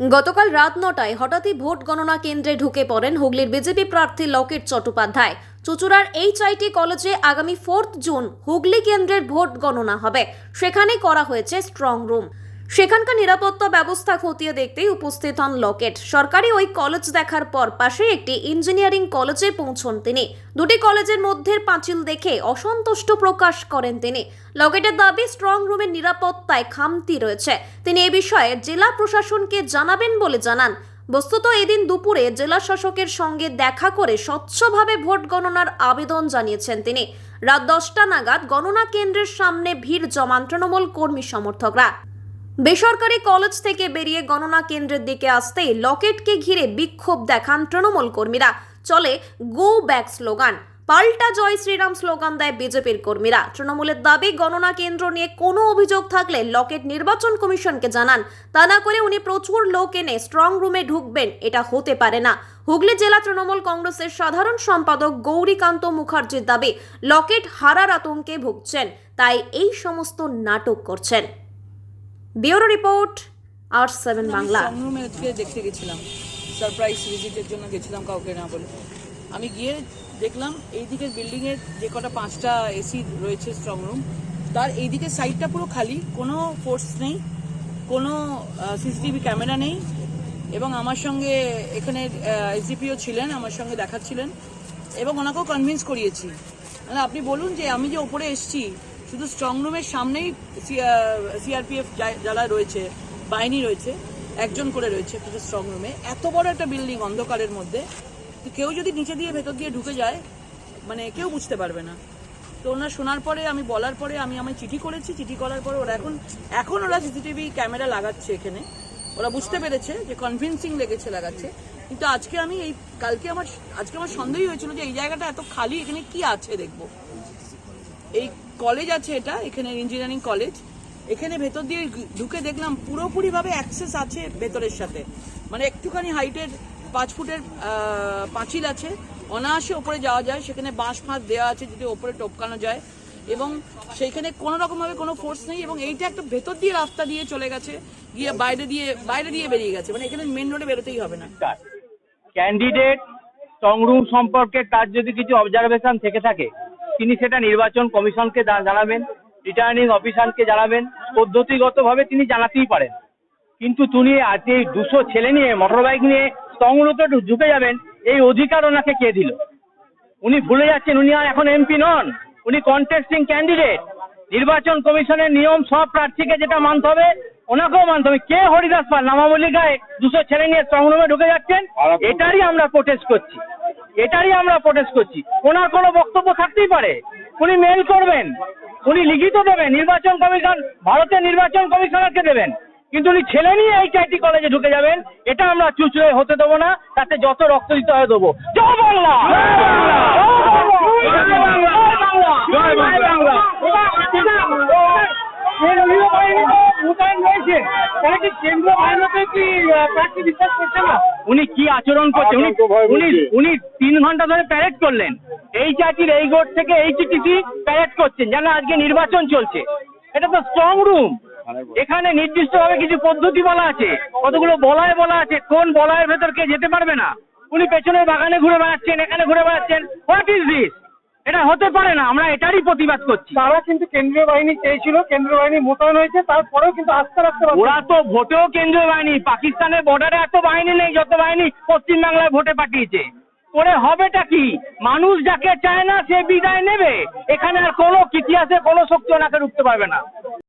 গতকাল রাত নটায় হঠাৎই ভোট গণনা কেন্দ্রে ঢুকে পড়েন হুগলির বিজেপি প্রার্থী লকেট চট্টোপাধ্যায়। চুচুড়ার এইচআইটি কলেজে আগামী ফোর্থ জুন হুগলি কেন্দ্রের ভোট গণনা হবে। সেখানে করা হয়েছে স্ট্রং রুম সেখানকার নিরাপত্তা ব্যবস্থা খতিয়ে দেখতেই উপস্থিত হন লকেট। সরকারি ওই কলেজ দেখার পর পাশে একটি ইঞ্জিনিয়ারিং কলেজে পৌঁছন তিনি। দুটি কলেজের মধ্যে পাঁচিল দেখে অসন্তুষ্ট প্রকাশ করেন তিনি। লকেটের দাবি, স্ট্রং রুমের নিরাপত্তায় খামতি রয়েছে। তিনি এ বিষয়ে জেলা প্রশাসনকে জানাবেন বলে জানান। বস্তুত এদিন দুপুরে জেলা শাসকের সঙ্গে দেখা করে স্বচ্ছভাবে ভোট গণনার আবেদন জানিয়েছেন তিনি। রাত দশটা নাগাদ গণনা কেন্দ্রের সামনে ভিড় জমান তৃণমূল কর্মী সমর্থকরা। বেসরকারি কলেজ থেকে বেরিয়ে গণনা কেন্দ্রের দিকে আসতেই লকেটকে ঘিরে বিক্ষোভ দেখান তৃণমূল কর্মীরা। চলে গো ব্যাক স্লোগান। পাল্টা জয় শ্রীরাম স্লোগান দেয় বিজেপির কর্মীরা। তৃণমূলের দাবি, গণনা কেন্দ্র নিয়ে কোনো অভিযোগ থাকলে লকেট নির্বাচন কমিশনকে জানান। তা না করে উনি প্রচুর লোক এনে স্ট্রং রুমে ঢুকবেন, এটা হতে পারে না। হুগলি জেলা তৃণমূল কংগ্রেসের সাধারণ সম্পাদক গৌরীকান্ত মুখার্জির দাবি, লকেট হারার আতঙ্কে ভুগছেন, তাই এই সমস্ত নাটক করছেন। Bureau report R seven Bangla. রুমে আজকে দেখতে গেছিলাম। সারপ্রাইজ ভিজিটের জন্য গেছিলাম কাউকে না বলে। আমি গিয়ে দেখলাম এই দিকের বিল্ডিংয়ের যে কটা পাঁচটা এসি রয়েছে স্ট্রং রুম তার এই দিকের সাইডটা পুরো খালি কোনো ফোর্স নেই কোনো সিসিটিভি ক্যামেরা নেই এবং আমার সঙ্গে এখানে এসডিপিও ছিলেন আমার সঙ্গে দেখাচ্ছিলেন এবং ওনাকেও কনভিন্স করিয়েছি। মানে আপনি বলুন যে আমি যে ওপরে এসছি শুধু স্ট্রং রুমের সামনেই সিআরপিএফ যারা রয়েছে, বাহিনী রয়েছে, একজন করে রয়েছে শুধু স্ট্রং রুমে এত বড় একটা বিল্ডিং অন্ধকারের মধ্যে কেউ যদি নিচে দিয়ে ভেতর দিয়ে ঢুকে যায় মানে কেউ বুঝতে পারবে না। তো ওনার শোনার পরে, আমি বলার পরে, আমি আমি চিঠি করেছি। চিঠি করার পরে ওরা এখন এখন ওরা সিসিটিভি ক্যামেরা লাগাচ্ছে এখানে। ওরা বুঝতে পেরেছে যে কনভিন্সিং লেগেছে, লাগাচ্ছে। কিন্তু আজকে আমি এই কালকে আমার আজকে আমার সন্দেহই হয়েছিল যে এই জায়গাটা এত খালি, এখানে কি আছে দেখব? এই কলেজ আছে এটা, এখানে ইঞ্জিনিয়ারিং কলেজ এখানে ভেতর দিয়ে ঢুকে দেখলাম পুরোপুরিভাবে অ্যাক্সেস আছে ভেতরের সাথে। মানে একটুখানি হাইটের পাঁচ ফুটের পাঁচিল আছে। অনায়াসে ওপরে যাওয়া যায়। সেখানে বাঁশ ফাঁস দেওয়া আছে যদি ওপরে টপকানো যায়। এবং সেইখানে কোনো রকমভাবে কোনো ফোর্স নেই এবং এইটা একটা ভেতর দিয়ে রাস্তা দিয়ে চলে গেছে। গিয়ে বাইরে দিয়ে বাইরে দিয়ে বেরিয়ে গেছে। মানে এখানে মেন রোডে বেরোতেই হবে না। ক্যান্ডিডেট সংরুম সম্পর্কে তার যদি কিছু অবজারভেশন থেকে থাকে তিনি সেটা নির্বাচন কমিশনকে জানাবেন রিটার্নিং অফিসারকে জানাবেন পদ্ধতিগতভাবে তিনি জানাতেই পারেন। কিন্তু তিনি আজ এই দুশো ছেলে নিয়ে মোটর বাইক নিয়ে সংরূপে ঢুকে যাবেন এই অধিকার ওনাকে কে দিল? উনি ভুলে যাচ্ছেন উনি আর এখন এমপি নন উনি কন্টেস্টিং ক্যান্ডিডেট নির্বাচন কমিশনের নিয়ম সব প্রার্থীকে যেটা মানতে হবে ওনাকেও মানতে হবে। কে হরিদাস পাল নামাবলী গায়ে দুশো ছেলে নিয়ে সংগ্রামে ঢুকে যাচ্ছেন এটারই আমরা প্রোটেস্ট করছি। এটারই আমরা প্রোটেস্ট করছি। ওনার কোনো বক্তব্য থাকতেই পারে। উনি মেল করবেন উনি লিখিত দেবেন নির্বাচন কমিশন ভারতের নির্বাচন কমিশনারকে দেবেন। কিন্তু উনি ছেলে নিয়ে এই চাইটি কলেজে ঢুকে যাবেন এটা আমরা চুচড়ে হতে দেবো না তাতে যত রক্ত দিতে হয় দেবো। জয় বাংলা! জয় বাংলা! জয় বাংলা! উনি কি আচরণ করছে? উনি উনি উনি তিন ঘণ্টা ধরে প্যারেড করলেন। এই জাতির এই গোট থেকে এই প্যারেড করছেন যেন আজকে নির্বাচন চলছে। এটা তো স্ট্রং রুম এখানে নির্দিষ্টভাবে কিছু পদ্ধতি বলা আছে। কতগুলো বলয় বলা আছে। কোন বলয়ের ভেতর কে যেতে পারবে না? উনি পেছনের বাগানে ঘুরে বেড়াচ্ছেন এখানে ঘুরে বেড়াচ্ছেন। হোয়াট ইজ দিস এটা হতে পারে না আমরা এটারই প্রতিবাদ করছি। তারা কিন্তু কেন্দ্রীয় বাহিনী চেয়েছিল কেন্দ্রীয় বাহিনী মোতায়েন হয়েছে তারপরেও কিন্তু আস্থা রাখতে পারছে ওরা তো ভোটেও কেন্দ্রীয় বাহিনী পাকিস্তানের বর্ডারে এত বাহিনী নেই যত বাহিনী পশ্চিমবাংলায় ভোটে পাঠিয়েছে। করে হবেটা কি? মানুষ যাকে চায় না সে বিদায় নেবে। এখানে আর কোনো ইতিহাসে কোনো শক্তি ওনাকে রুখতে পারবে না।